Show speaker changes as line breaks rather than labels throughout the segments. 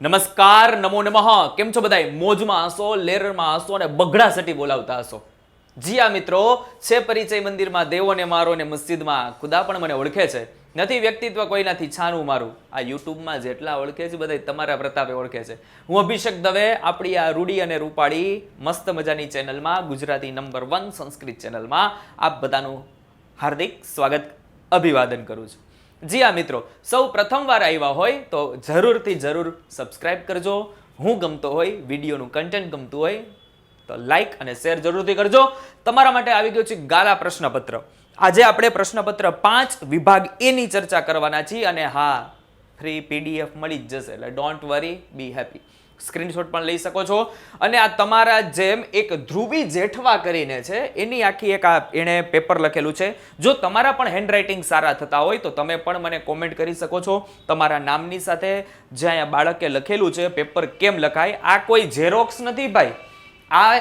નમસ્કાર, નમો નમઃ. કેમ છો બધાય? મોજમાં હશો લેરમાં હશો અને બગડા સટી બોલાવતા હશો. જી આ મિત્રો, છે પરિચય મંદિરમાં દેવોને મારો ને મસ્જિદમાં ખુદા પણ મને ઓળખે છે. નથી વ્યક્તિત્વ કોઈનાથી છાનું મારું. આ યુટ્યુબમાં જેટલા ઓળખે છે બધા તમારા પ્રતાપે ઓળખે છે. હું અભિષેક દવે, આપણી આ રૂડી અને રૂપાળી મસ્ત મજાની ચેનલમાં, ગુજરાતી નંબર વન સંસ્કૃત ચેનલમાં આપ બધાનું હાર્દિક સ્વાગત અભિવાદન કરું છું. જી આ મિત્રો. સૌ પ્રથમવાર આવ્યા હોય તો જરૂરથી જરૂર સબસ્ક્રાઇબ કરજો. હું ગમતો હોય, વિડીયોનું કન્ટેન્ટ ગમતું હોય, તો લાઈક અને શેર જરૂરથી કરજો. તમારા માટે આવી ગયો છે ગાલા પ્રશ્નપત્ર. આજે આપણે પ્રશ્નપત્ર પાંચ વિભાગ એની ચર્ચા કરવાના છીએ અને હા ફ્રી પીડીએફ મળી જ જશે. એટલે don't worry be happy screenshot પણ લઈ શકો છો. અને આ તમારા જેમ એક ધ્રુવી જેઠવા કરીને છે, એની આખી એક આ એણે પેપર લખેલું છે. જો તમારા પણ હેન્ડરાઇટિંગ સારા થતા હોય, તો તમે પણ મને કોમેન્ટ કરી શકો છો. તમારા નામની સાથે જે અહીંયા બાળકે લખેલું છે પેપર કેમ લખાય? આ કોઈ ઝેરોક્સ નથી ભાઈ. આ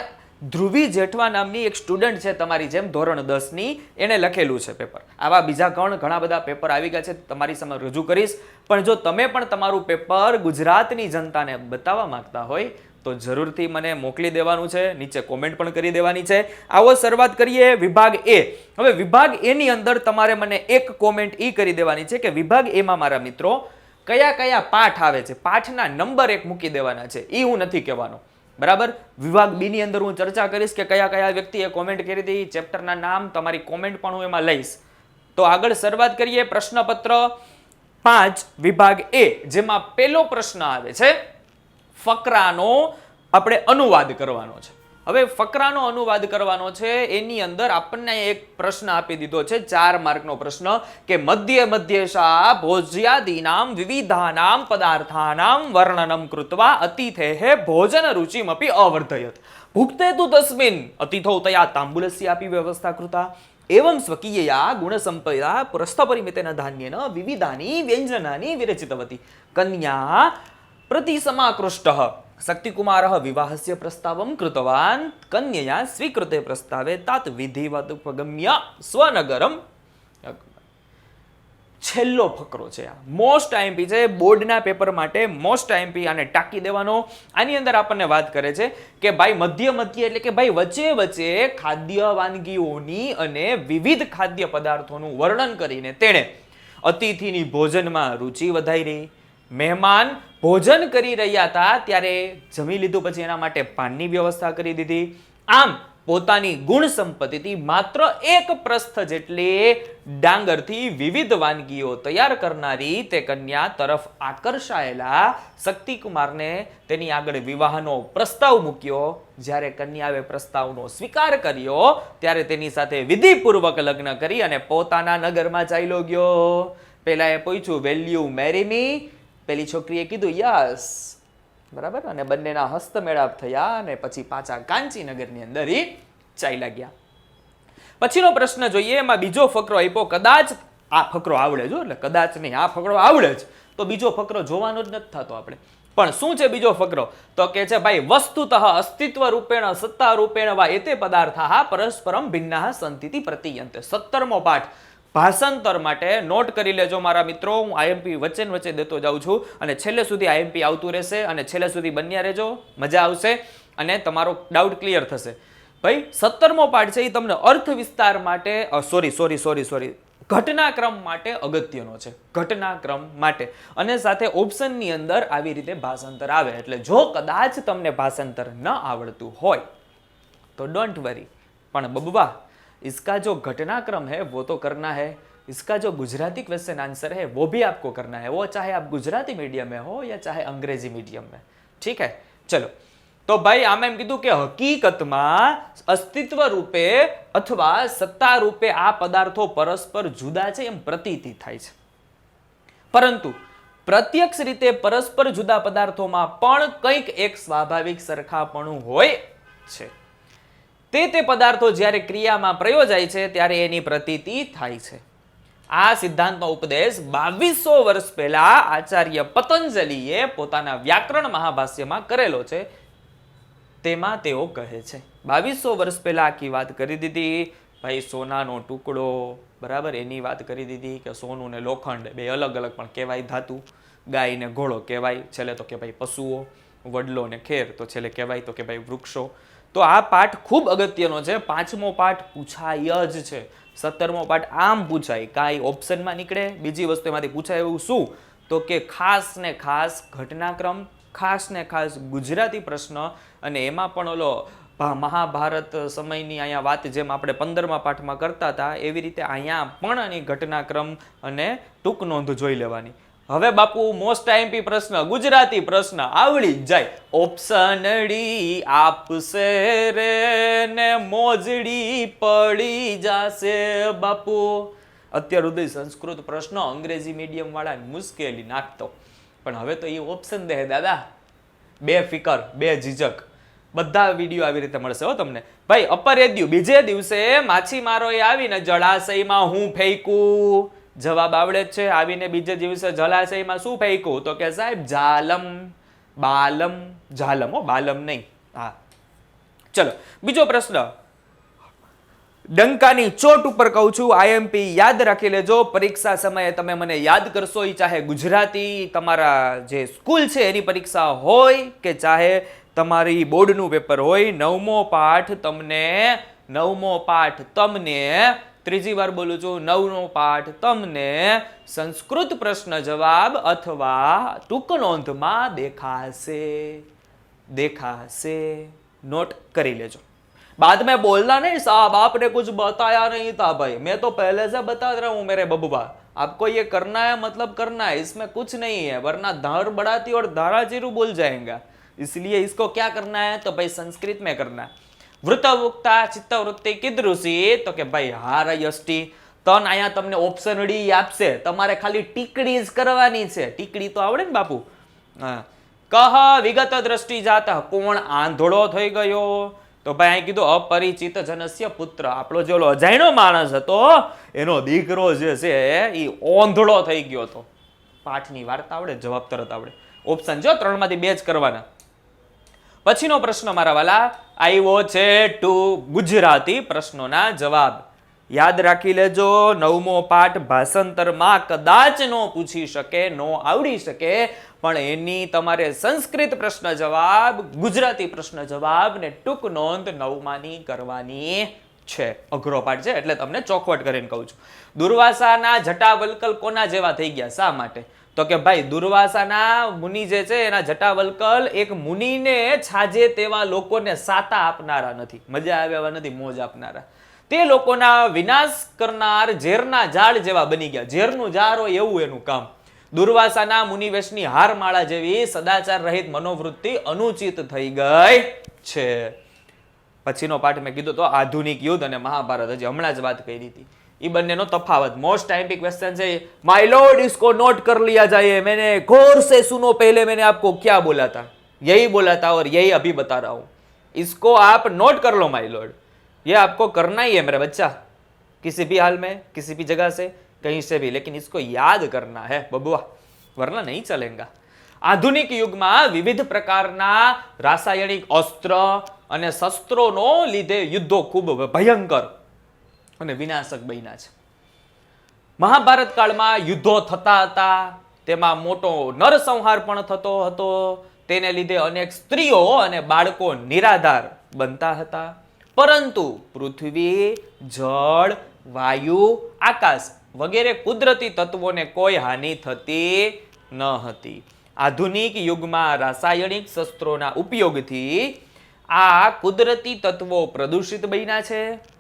ધ્રુવી જેઠવા નામની એક સ્ટુડન્ટ છે તમારી જેમ, ધોરણ દસની. એણે લખેલું છે પેપર આવા બીજા ઘણ ઘણા બધા પેપર આવી ગયા છે તમારી સામે રજૂ કરીશ. પણ જો તમે પણ તમારું પેપર ગુજરાતની જનતાને બતાવવા માંગતા હોય, તો જરૂરથી મને મોકલી દેવાનું છે, નીચે કોમેન્ટ પણ કરી દેવાની છે. આવો શરૂઆત કરીએ વિભાગ એ. હવે વિભાગ એની અંદર તમારે મને એક કોમેન્ટ એ કરી દેવાની છે કે વિભાગ એમાં મારા મિત્રો, કયા કયા પાઠ આવે છે? પાઠના નંબર એક મૂકી દેવાના છે. એ હું નથી કહેવાનો. બરાબર? વિભાગ બી ની અંદર હું ચર્ચા કરીશ કે કયા કયા વ્યક્તિએ કોમેન્ટ કરી હતી. ચેપ્ટરના નામ તમારી કોમેન્ટ પણ હું એમાં લઈશ. તો આગળ શરૂઆત કરીએ પ્રશ્નપત્ર પાંચ, વિભાગ એ જેમાં પહેલો પ્રશ્ન આવે છે. ફકરાનો આપણે અનુવાદ કરવાનો છે. હવે ફકરાનો અનુવાદ કરવાનો છે. એની અંદર આપણને એક પ્રશ્ન આપી દીધો છે. ચાર માર્કનો પ્રશ્ન કે મધ્ય મધ્યશા ભોજ્યાદીનામ વિવિધાનામ પદાર્થાનામ વર્ણનમ કૃત્વા અતિથે ભોજન રુચિમપી અવર્ધયત. ભુક્તે તુ તસ્મિન અતિથો તયા તાંબુલસ્યાપી વ્યવસ્થા કૃતા. એવમ સ્વકીયયા ગુણસંપદા પુરસ્થપરિમિતેન ધાન્યેન વિવિધાની વ્યંજનાની વિરચિતવતી. કન્યા પ્રતિસમાકૃષ્ટ શક્તિકુમાર વિવાહસ્ય પ્રસ્તાવમ કૃતવાન, કન્યયા સ્વીકૃતે પ્રસ્તાવે તાત વિધિવત ઉપગમ્ય સ્વનગરમ. છેલ્લો ફકરો છે આ. મોસ્ટ આઈએમપી છે, બોર્ડના પેપર માટે મોસ્ટ આઈએમપી આને ટાંકી દેવાનો. આની અંદર આપણને વાત કરે છે કે ભાઈ મધ્ય મધ્ય એટલે કે ભાઈ વચ્ચે વચ્ચે ખાદ્ય વાનગીઓની અને વિવિધ ખાદ્ય પદાર્થોનું વર્ણન કરીને તેણે અતિથિની ભોજનમાં રુચિ વધારી રહી મહેમાન ભોજન કરી રહ્યા હતા, ત્યારે જમી લીધું પછી એના માટે પાનની વ્યવસ્થા કરી દીધી. આમ, પોતાની ગુણ સંપત્તિથી માત્ર એક પ્રસ્થ જેટલી ડાંગરથી વિવિધ વાનગીઓ તૈયાર કરનારી તે કન્યા તરફ આકર્ષાયેલા શક્તિકુમારને તેની આગળ વિવાહનો પ્રસ્તાવ મૂક્યો. જ્યારે કન્યાએ પ્રસ્તાવનો સ્વીકાર કર્યો, ત્યારે તેની સાથે વિધિપૂર્વક લગ્ન કરી અને પોતાના નગરમાં ચાલ્યો ગયો. પેલા એ પૂછ્યું વેલ્યુ મેરી મી પેલી છોકરીએ કીધું, યસ. બરાબર? અને બંનેના હસ્તમેળાપ થયા અને પછી પાછા કાંચીનગરની અંદર એ ચાલ્યા ગયા. પછીનો પ્રશ્ન જોઈએ, એમાં બીજો ફકરો આપ્યો, કદાચ આ ફકરો આવડે જો એટલે કદાચ નહીં, આ ફકરો આવડે જ. તો બીજો ફકરો જોવાનો જ નથી થતો આપણે. પણ શું છે બીજો ફકરો? તો કે છે, ભાઈ, વસ્તુતઃ અસ્તિત્વ રૂપેણ સત્તા રૂપેણ વા એતે પદાર્થા પરસ્પરમ ભિન્ના સંતિતિ પ્રતિયંતે. સત્તરમો પાઠ. ભાષાંતર માટે નોટ કરી લેજો મારા મિત્રો. હું આઈએમપી વચ્ચે વચ્ચે દેતો જાઉં છું અને છેલ્લે સુધી આઈએમપી આવતું રહેશે અને છેલ્લે સુધી બન્યા રહેજો. મજા આવશે અને તમારો ડાઉટ ક્લિયર થશે. ભાઈ, સત્તરમો પાઠ છે એ તમને અર્થ વિસ્તાર માટે સોરી સોરી સોરી સોરી ઘટનાક્રમ માટે અગત્યનો છે. ઘટનાક્રમ માટે. અને સાથે ઓપ્શનની અંદર આવી રીતે ભાષાંતર આવે. એટલે જો કદાચ તમને ભાષાંતર ન આવડતું હોય, તો ડોન્ટ વરી પણ બબવા इसका जो घटनाक्रम है वो तो करना है इसका जो गुजराती क्वेश्चन आंसर है वो भी आपको करना है वो चाहे आप गुजराती मीडियम में हो या चाहे अंग्रेजी मीडियम में ठीक है चलो તો ભાઈ આમાં એમ કીધું કે હકીકતમાં અસ્તિત્વ રૂપે અથવા સત્તા રૂપે આ પદાર્થો પરસ્પર જુદા છે એમ પ્રતીતિ થાય છે પરંતુ પ્રત્યક્ષ રીતે પરસ્પર જુદા પદાર્થોમાં પણ કંઈક એક સ્વાભાવિક સરખાપણું હોય છે તે તે પદાર્થો જ્યારે ક્રિયામાં પ્રયોજાય છે, ત્યારે એની પ્રતીતિ થાય છે. આ સિદ્ધાંતનો ઉપદેશ બાવીસો વર્ષ પહેલા આચાર્ય પતંજલિએ પોતાના વ્યાકરણ મહાભાષ્યમાં કરેલો છે. તેમાં તેઓ કહે છે, બાવીસો વર્ષ પહેલા આખી વાત કરી દીધી, ભાઈ સોનાનો ટુકડો, બરાબર? એની વાત કરી દીધી કે સોનું ને લોખંડ, બે અલગ અલગ પણ કહેવાય ધાતુ. ગાય ને ઘોડો કહેવાય, છેલ્લે તો કે ભાઈ પશુઓ, વડલો ને ખેર, તો છેલ્લે કહેવાય તો કે ભાઈ વૃક્ષો. તો આ પાઠ ખૂબ અગત્યનો છે. પાંચમો પાઠ પૂછાય જ છે. સત્તરમો પાઠ આમ પૂછાય. કાંઈ ઓપ્શનમાં નીકળે? બીજી વસ્તુ એમાંથી પૂછાય એવું શું? તો કે ખાસ ને ખાસ ઘટનાક્રમ, ખાસ ને ખાસ ગુજરાતી પ્રશ્ન અને એમાં પણ ઓલો મહાભારત સમયની અહીંયા વાત જેમ આપણે પંદરમા પાઠમાં કરતા હતા, એવી રીતે અહીંયા પણ એની ઘટનાક્રમ અને ટૂંક નોંધ જોઈ લેવાની. હવે બાપુ મોસ્ટ આઈમ્પી પ્રશ્ન, ગુજરાતી પ્રશ્ન, આવડી જાય. ઓપ્શન ડી આપશે રે ને મોજડી પડી જાશે બાપુ. અત્યાર સુધી સંસ્કૃત પ્રશ્નો અંગ્રેજી મીડિયમ વાળા મુશ્કેલી નાખતો. પણ હવે તો એ ઓપ્શન દે દાદા. બે ફિકર, બે ઝીઝક. બધા વીડિયો આવી રીતે મળશે હો તમને. ભાઈ અપરેદ્યુ બીજે દિવસે માછીમારોએ આવીને જળાશયમાં હું ફેંકું. જવાબ આવડે જ છે. આવીને બીજે દિવસે જલાશયમાં શું ફેંકું તો કે સાહેબ જાલમ બાલમ જાલમ હો, બાલમ નહીં. હા. ચલો, બીજો પ્રશ્ન. ડંકાની ચોટ ઉપર કહું છું, આઈએમપી યાદ રાખી લેજો. પરીક્ષા સમયે તમે મને યાદ કરશો એ ચાહે ગુજરાતી, તમારા જે સ્કૂલ છે, એની પરીક્ષા હોય કે ચાહે તમારી બોર્ડનું પેપર હોય. નવમો પાઠ તમને, નવમો પાઠ તમને ત્રીજી વાર બોલું છું નવમો પાઠ તમને સંસ્કૃત પ્રશ્ન જવાબ અથવા ટૂંક નોંધમાં દેખાશે देखासे नोट कर ही लेजो बाद में बोलना नहीं साहब आपने कुछ बताया नहीं था भाई मैं तो पहले से बता रहा हूं मेरे बबुआ आपको ये करना है मतलब करना है इसमें कुछ नहीं है वरना धार बढ़ाती और धारा जीरू बोल जाएगा इसलिए इसको क्या करना है तो भाई संस्कृत में करना है વૃતવુક્તા ચિત્તવૃત્તિ કીધૃસી તો કે ભાઈ હાર યષ્ટિ તન અહીંયા તમને ઓપ્શન ડી આપશે. તમારે ખાલી ટીકડી જ કરવાની છે. ટીકડી તો આવડે ને, બાપુ? હા. કહ વિગત દ્રષ્ટિ જાત કોણ આંધળો થઈ ગયો? તો ભાઈ, અહીં કીધું, અપરિચિત જનસ્ય પુત્ર. આપણો જે ઓલો અજાણ્યો માણસ હતો, એનો દીકરો જે છે એ ઓંધળો થઈ ગયો હતો. પાઠની વાર્તા આવડે, જવાબ તરત આવડે. ઓપ્શન જો, ત્રણમાંથી બે જ કરવાના. પછીનો પ્રશ્ન મારા વાલા આવ્યો છે ટુ ગુજરાતી પ્રશ્નોના જવાબ. યાદ રાખી લેજો, નવમો પાઠ ભાષાંતરમાં કદાચ નો પૂછી શકે, નો આવડી શકે, પણ એની તમારે સંસ્કૃત પ્રશ્ન જવાબ, ગુજરાતી પ્રશ્ન જવાબ ને ટૂંક નોંધ નવમાની કરવાની છે. અઘરો પાઠ છે, એટલે તમને ચોખવટ કરીને કહું છું. દુર્વાસાના જટાવલ્કલ કોના જેવા થઈ ગયા શા માટે? તો કે ભાઈ, દુર્વાસાના મુનિ જે છે, એના જટાવલ્કલ એક મુનિને છાજે તેવા લોકોને સાતા આપનારા નથી. મજા આવે એવા નથી, મોજ આપનારા. તે લોકોના વિનાશ કરનાર ઝેરના ઝાડ જેવા બની ગયા. ઝેરનું ઝાડ હોય એવું એનું કામ. દુર્વાસાના મુનિવેશની હારમાળા જેવી સદાચાર રહિત મનોવૃત્તિ અનુચિત થઈ ગઈ છે. પછીનો પાઠ મેં કીધું તો આધુનિક યુદ્ધ અને મહાભારત હજી હમણાં જ વાત કરી હતી. એ બંનેનો તફાવત મોસ્ટ ટાइम पे क्वेश्चन है माय लॉर्ड इसको नोट कर लिया जाए मैंने गौर से सुनो पहले मैंने आपको क्या बोला था यही बोला था और यही अभी बता रहा हूँ इसको आप नोट कर लो माय लॉर्ड ये आपको करना ही है मेरा बच्चा किसी भी हाल में किसी भी जगह से कहीं से भी लेकिन इसको याद करना है बबुआ वरना नहीं चलेगा આધુનિક યુગમાં વિવિધ પ્રકારના રાસાયણિક અસ્ત્ર અને શસ્ત્રોનો લીધે યુદ્ધો ખૂબ ભયંકર અને વિનાશક બન્યા છે. મહાભારત કાળમાં યુદ્ધો થતા હતા, તેમાં મોટો નરસંહાર પણ થતો હતો. તેને લીધે અનેક સ્ત્રીઓ અને બાળકો નિરાધાર બનતા હતા. પરંતુ પૃથ્વી, જળ, વાયુ, આકાશ વગેરે કુદરતી તત્વોને કોઈ હાનિ થતી ન હતી. આધુનિક યુગમાં રાસાયણિક શસ્ત્રોના ઉપયોગથી આ કુદરતી તત્વો પ્રદૂષિત બન્યા છે.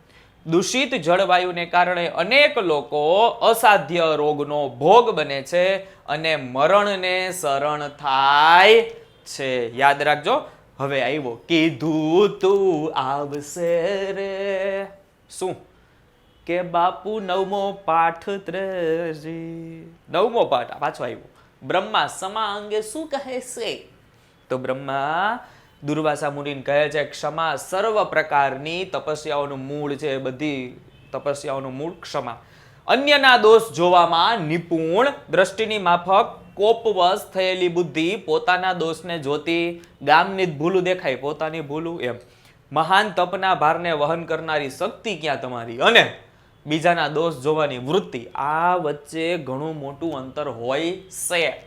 દૂષિત જળવાયુને કારણે અનેક લોકો અસાધ્ય રોગનો ભોગ બને છે અને મરણને શરણ થાય છે. યાદ રાખજો, હવે આવ્યો કીધું તું આવશે રે. શું? કે બાપુ નવમો પાઠ ત્રેજી. નવમો પાઠ પાછો આવ્યો બ્રહ્મા સમા અંગે શું કહે છે તો બ્રહ્મા દુર્વાસા મુનિને કહે છે, ક્ષમા સર્વ પ્રકારની તપસ્યાઓનું મૂળ છે. બધી તપસ્યાઓનું મૂળ ક્ષમા. અન્યના દોષ જોવામાં નિપુણ, દ્રષ્ટિની માફક, કોપવશ થયેલી બુદ્ધિ પોતાના દોષને જોતી, ગામની ભૂલું દેખાય, પોતાની ભૂલું એમ. મહાન તપના ભારને વહન કરનારી શક્તિ ક્યાં તમારી? અને બીજાના દોષ જોવાની વૃત્તિ, આ વચ્ચે ઘણું મોટું અંતર હોય છે.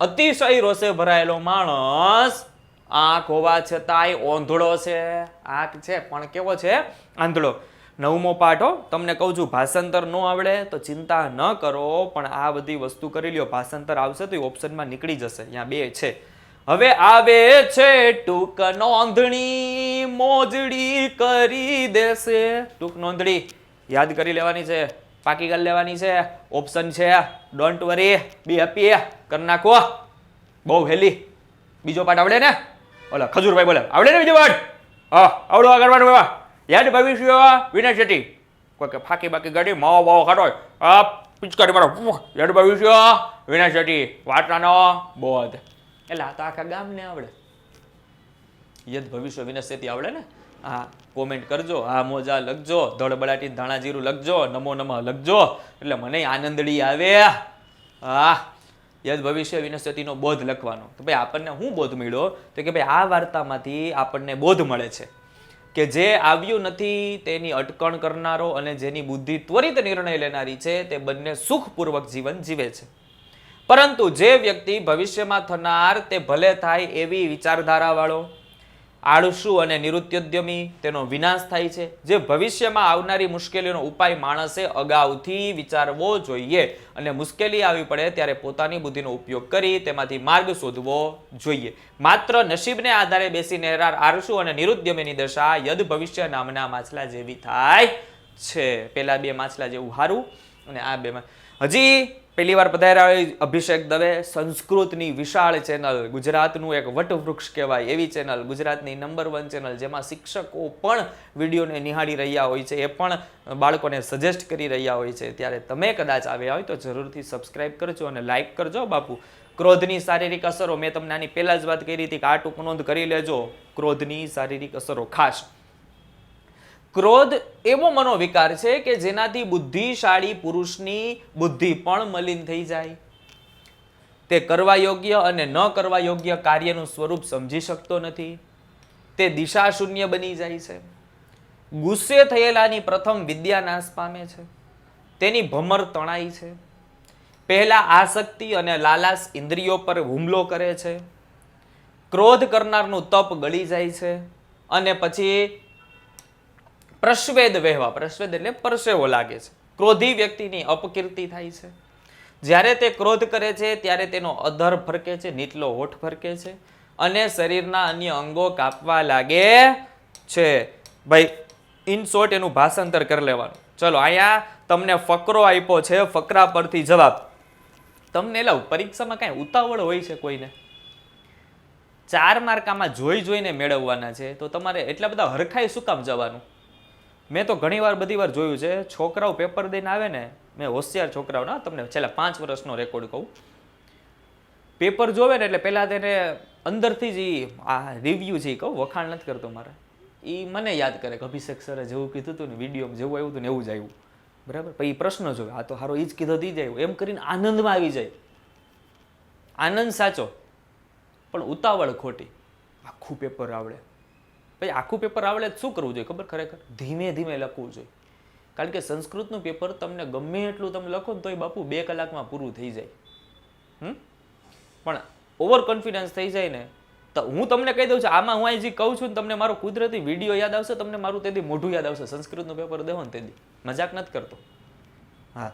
અતિશય રોષે ભરાયેલો માણસ આંખ હોવા છતાંય ઓંધળો છે. આંખ છે, પણ કેવો છે? આંધળો. નવમો પાઠો, તમને કહું છું, ભાષાંતર ન આવડે તો ચિંતા ન કરો, પણ આ બધી વસ્તુ કરી લ્યો, ભાષાંતર આવશે તો એ ઓપ્શનમાં નીકળી જશે. અહીંયા બે છે. હવે આવે છે ટૂંક નોંધણી મોજડી કરી દેશે. ટૂંક નોંધણી યાદ કરી લેવાની છે, પાકી કરી લેવાની છે. ઓપ્શન છે, ડોન્ટ વરી, બી હેપી, કરી નાખો. બહુ હેલી બીજો પાઠ આવડે ને? ઓલા ખજૂરભાઈ બોલે. આવડે ને પાઠ હા આવડો આગળ પાઠ એવા. યાદ ભવિષ્ય વિનય શેટ્ટી? કોઈ કે ફાકી બાકી ગાડી માવો બાવો ખાટો આ પિચકારી મારો. યાદ ભવિષ્ય વિનય શેટ્ટી. વાટાનો બોધ. એટલે આ તો આખા ગામને આવડે. યદ ભવિષ્ય વિનશ્યતિ આવડે ને? હા કોમેન્ટ કરજો. હા મોજા લખજો. ધડબડાટી ધાણા જીરું લખજો. નમો નમઃ લખજો. એટલે મને આનંદડી આવે. હા. યદ ભવિષ્ય વિનશ્યતિનો બોધ લખવાનો. તો ભાઈ આપણને શું બોધ મળ્યો? તો કે ભાઈ આ વાર્તામાંથી આપણને બોધ મળે છે કે જે આવ્યું નથી તેની અટકણ કરનારો અને જેની બુદ્ધિ ત્વરિત નિર્ણય લેનારી છે તે બંને સુખપૂર્વક જીવન જીવે છે. પરંતુ જે વ્યક્તિ ભવિષ્યમાં થનાર તે ભલે થાય એવી વિચારધારાવાળો આળસુ અને નિરુત્યોદ્યમી તેનો વિનાશ થાય છે. જે ભવિષ્યમાં આવનારી મુશ્કેલીઓનો ઉપાય માણસે અગાઉથી વિચારવો જોઈએ અને મુશ્કેલી આવી પડે ત્યારે પોતાની બુદ્ધિનો ઉપયોગ કરી તેમાંથી માર્ગ શોધવો જોઈએ. માત્ર નસીબને આધારે બેસીને આળસુ અને નિરુદ્યમીની દશા યદ ભવિષ્ય નામના માછલા જેવી થાય છે. પેલા બે માછલા જેવું હારું અને આ બે હજી પહેલી વાર પધાર્યા અભિષેક દવે. સંસ્કૃતની વિશાળ ચેનલ ગુજરાતનું એક વટવૃક્ષ કહેવાય એવી ચેનલ ગુજરાતની નંબર વન ચેનલ જેમાં શિક્ષકો પણ વિડીયોને નિહાળી રહ્યા હોય છે. એ પણ બાળકોને સજેસ્ટ કરી રહ્યા હોય છે. ત્યારે તમે કદાચ આવ્યા હોય તો જરૂરથી સબસ્ક્રાઇબ કરજો અને લાઇક કરજો બાપુ. ક્રોધની શારીરિક અસરો, મેં તમને આની પહેલાં જ વાત કરી હતી કે આ ટૂંક નોંધ કરી લેજો. ક્રોધની શારીરિક અસરો ખાસ ક્રોધ એવો મનોવિકાર છે કે જેનાથી બુદ્ધિશાળી પુરુષની બુદ્ધિ પણ મલિન થઈ જાય. તે કરવા યોગ્ય અને ન કરવા યોગ્ય કાર્યનું સ્વરૂપ સમજી શકતો નથી. તે દિશા શૂન્ય બની જાય છે. ગુસ્સે થયેલાની પ્રથમ વિદ્યા નાશ પામે છે. તેની ભમર તણાઈ છે. પહેલા આસક્તિ અને લાલાશ ઇન્દ્રિયો પર હુમલો કરે છે. ક્રોધ કરનારનું તપ ગળી જાય છે અને પછી પ્રશ્વેદ વહેવા. પ્રશ્વેદ એટલે પરસેવો લાગે છે. ક્રોધી વ્યક્તિની અપકીર્તિ થાય છે. જ્યારે તે ક્રોધ કરે છે, ત્યારે તેનો અધર ફરકે છે, નીચલો હોઠ ફરકે છે અને શરીરના અન્ય અંગો કાપવા લાગે છે. ભાઈ ઇન શોર્ટ એનું ભાષાંતર કરી લેવાનું. ચલો, અહીંયા તમને ફકરો આપ્યો છે, ફકરા પરથી જવાબ. તમને લાવ, પરીક્ષામાં કાંઈ ઉતાવળ હોય છે કોઈને? ચાર માર્કામાં જોઈ જોઈને મેળવવાના છે, તો તમારે એટલા બધા હરખાઈ શું કામ જવાનું? મેં તો ઘણી વાર બધી વાર જોયું છે, છોકરાઓ પેપર દઈને આવે ને, મેં હોશિયાર છોકરાઓના તમને છેલ્લા પાંચ વર્ષનો રેકોર્ડ કહું. પેપર જોવે ને એટલે પહેલાં તેને અંદરથી જ એ આ રિવ્યૂ છે એ કહું, વખાણ નથી કરતો મારે. એ મને યાદ કરે કે અભિષેક સરે જેવું કીધું હતું ને વિડીયોમાં જેવું આવ્યું હતું ને, એવું જ આવ્યું. બરાબર? પછી પ્રશ્ન જોવે, આ તો હારો એ જ કીધો દી જાય એમ કરીને આનંદમાં આવી જાય. આનંદ સાચો, પણ ઉતાવળ ખોટી. આખું પેપર આવડે. પછી આખું પેપર આવડે શું કરવું જોઈએ? ખબર ખરેખર? ધીમે ધીમે લખવું જોઈએ. કારણ કે સંસ્કૃતનું પેપર તમને ગમે એટલું તમે લખો ને તોય બાપુ બે કલાકમાં પૂરું થઈ જાય. હમ? પણ ઓવર કોન્ફિડન્સ થઈ જાય ને, તો હું તમને કહી દઉં છું, આમાં હું અહીં જે કહું છું ને તમને મારો કુદરતી વીડિયો યાદ આવશે, તમને મારું તેથી મોઢું યાદ આવશે. સંસ્કૃતનું પેપર દેવો ને તેથી. મજાક નથી કરતો. હા.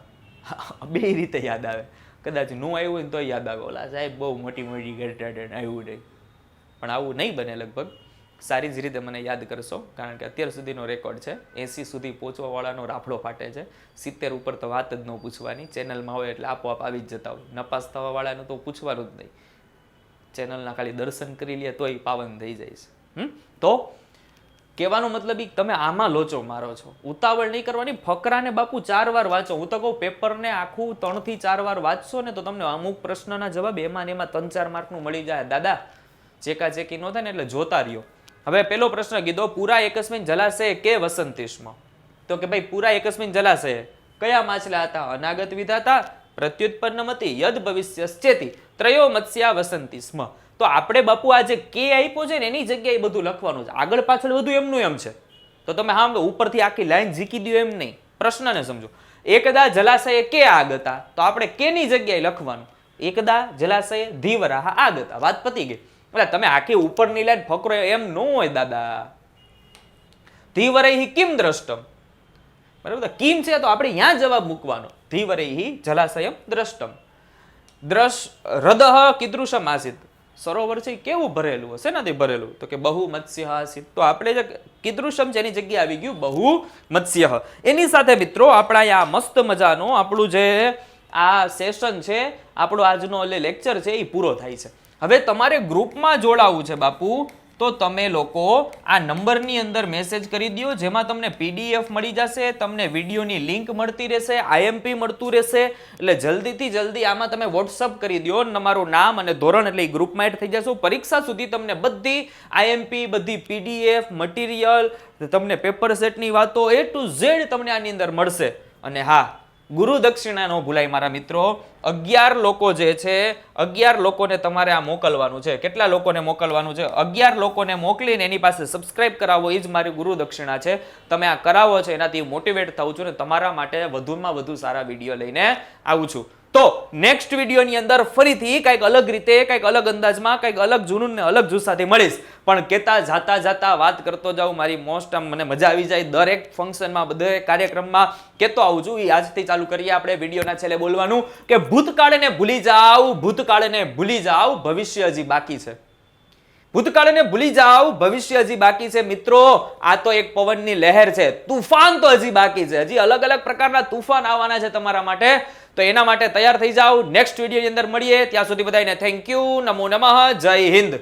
બે રીતે યાદ આવે. કદાચનું આવ્યું હોય ને તોય યાદ આવે. ઓલા સાહેબ બહુ મોટી મોટી ગરટાડે આવ્યું નહીં. પણ આવું નહીં બને લગભગ. સારી જ રીતે મને યાદ કરશો, કારણ કે અત્યાર સુધીનો રેકોર્ડ છે. એસી સુધી પહોંચવાવાળાનો રાફડો ફાટે છે. સિત્તેર ઉપર તો વાત જ ન પૂછવાની. ચેનલમાં હોય એટલે આપોઆપ આવી જ જતા હોય. નપાસ થવાવાળાનું તો પૂછવાનું જ નહીં. ચેનલના ખાલી દર્શન કરી લે તોય પાવન થઈ જાય છે. તો કહેવાનો મતલબ ઈ તમે આમાં લોચો મારો છો. ઉતાવળ નહીં કરવાની. ફકરાને બાપુ ચાર વાર વાંચો. હું તો કહું, પેપરને આખું ત્રણથી ચાર વાર વાંચશો ને તો તમને અમુક પ્રશ્નના જવાબ એમાં ને એમાં ત્રણ ચાર માર્કનું મળી જાય. દાદા ચેકા ચેકી ન થાય ને એટલે જોતા રહ્યો. હવે પેલો પ્રશ્ન કીધો પૂરા એકસ્મિન જલાશય કે વસંતિષ્મ? તો કે ભાઈ, પૂરા એકસ્મિન જલાશય કયા માછલા હતા? અનાગત વિધાતા પ્રત્યુત્પન્નમતી યદ ભવિષ્યશ્ચેતી, ત્રયો મત્સ્યા વસંતી સ્મ તો આપણે બાપુ આ જે કે આપ્યો છે ને, એની જગ્યાએ બધું લખવાનું છે. આગળ પાછળ બધું એમનું એમ છે. તો તમે હા ઉપરથી આખી લાઈન ઝીકી દો એમ નહીં. પ્રશ્નને સમજો. એકદા જલાશય કે આગ હતા તો આપણે કેની જગ્યાએ લખવાનું? એકદા જલાશય ધીવરાહ આગતા. વાત પતી ગઈ. એટલે તમે આખી ઉપરની લાઈન ફકરો એમ ન હોય, દાદા. ધીવરૈ કિમ દ્રષ્ટમ? બરાબર, કિમ છે તો આપણે ત્યાં જવાબ મૂકવાનો? ધીવરૈ જલાશયમ દ્રષ્ટમ. દ્રશ હૃદહ કીદૃશમ આસિત. સરોવર છે કેવું ભરેલું હશે નથી ભરેલું? તો કે બહુ મત્સ્ય આસિત. તો આપણે જે કીદૃશમ છે એની જગ્યાએ આવી ગયું, બહુ મત્સ્ય. એની સાથે મિત્રો, આપણા આ મસ્ત મજાનો આપણું જે આ સેશન છે, આપણો આજનો લેક્ચર છે એ પૂરો થાય છે. હવે તમારે ગ્રુપમાં જોડાવવું છે, બાપુ. તો તમે લોકો આ નંબરની અંદર મેસેજ કરી દો, જેમાં તમને પીડીએફ મળી જશે, તમને વિડીયોની લિંક મળતી રહેશે, આઈએમપી મળતું રહેશે. એટલે જલ્દીથી જલ્દી આમાં તમે વોટ્સઅપ કરી દો તમારું નામ અને ધોરણ એટલે ગ્રુપમાં એડ થઈ જશો. પરીક્ષા સુધી તમને બધી આઈએમપી, બધી પીડીએફ, મટીરિયલ, તમને પેપર સેટની વાતો એ ટુ ઝેડ તમને આની અંદર મળશે. અને હા ગુરુ દક્ષિણા ન ભૂલાય. મારા મિત્રો, અગિયાર લોકો જે છે, અગિયાર લોકોને તમારે આ મોકલવાનું છે. કેટલા લોકોને મોકલવાનું છે? અગિયાર લોકોને મોકલીને એની પાસે સબસ્ક્રાઇબ કરાવો. એ જ મારી ગુરુ દક્ષિણા છે. તમે આ કરાવો છો, એનાથી મોટિવેટ થવું છું ને તમારા માટે વધુમાં વધુ સારા વીડિયો લઈને આવું છું. તો નેક્સ્ટ વિડીયોની અંદર ફરીથી કંઈક અલગ રીતે, કંઈક અલગ અંદાજમાં, કંઈક અલગ જૂનું ને અલગ જુસ્સાથી મળીશ. પણ કેતા જાતા જાતા વાત કરતો જાઉં, મારી મોસ્ટ આમ મને મજા આવી જાય દરેક ફંક્શનમાં બધે કાર્યક્રમમાં. કેતો આવું છું એ આજથી ચાલુ કરીએ આપણે વિડીયોના છેલ્લે બોલવાનું કે ભૂતકાળને ભૂલી જાઓ, ભૂતકાળને ભૂલી જાઓ, ભવિષ્ય હજી બાકી છે. ભૂતકાળને ભૂલી જાઓ, ભવિષ્ય હજી બાકી છે. મિત્રો, આ તો એક પવનની લહેર છે. તુફાન તો હજી બાકી છે. હજી અલગ અલગ પ્રકારના તુફાન આવવાના છે તમારા માટે. તો એના માટે તૈયાર થઈ જાઓ. નેક્સ્ટ વિડીયોની અંદર મળીએ. ત્યાં સુધી બધાને થેન્ક યુ નમો નમઃ. જય હિન્દ.